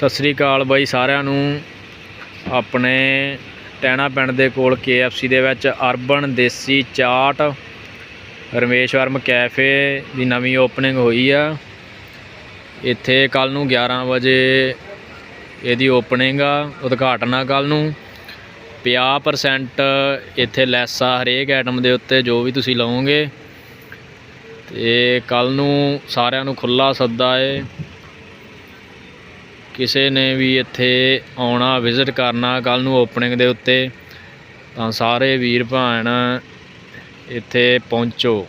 ਸਤਿ ਸ੍ਰੀ ਅਕਾਲ ਬਾਈ ਸਾਰਿਆਂ ਨੂੰ। ਆਪਣੇ ਟੈਣਾ ਪਿੰਡ ਦੇ ਕੋਲ KFC ਦੇ ਵਿੱਚ ਅਰਬਨ ਦੇਸੀ ਚਾਟ, ਰਮੇਸ਼ ਵਰਮ ਕੈਫੇ ਦੀ ਨਵੀਂ ਓਪਨਿੰਗ ਹੋਈ ਆ। ਇੱਥੇ ਕੱਲ ਨੂੰ 11 ਵਜੇ ਇਹਦੀ ਓਪਨਿੰਗ ਆ, ਉਦਘਾਟਨ ਆ ਕੱਲ ਨੂੰ। 50% ਇੱਥੇ ਲੈਸ ਆ ਹਰੇਕ ਆਈਟਮ ਦੇ ਉੱਤੇ, ਜੋ ਵੀ ਤੁਸੀਂ ਲਓਗੇ ਤੇ ਕੱਲ ਨੂੰ ਸਾਰਿਆਂ ਨੂੰ ਖੁੱਲਾ ਸੱਦਾ ਏ। ਕਿਸੇ ਨੇ ਵੀ ਇੱਥੇ ਆਉਣਾ ਵਿਜ਼ਿਟ ਕਰਨਾ ਕੱਲ ਨੂੰ ਓਪਨਿੰਗ ਦੇ ਉੱਤੇ, ਤਾਂ ਸਾਰੇ ਵੀਰ ਭੈਣ ਇੱਥੇ ਪਹੁੰਚੋ।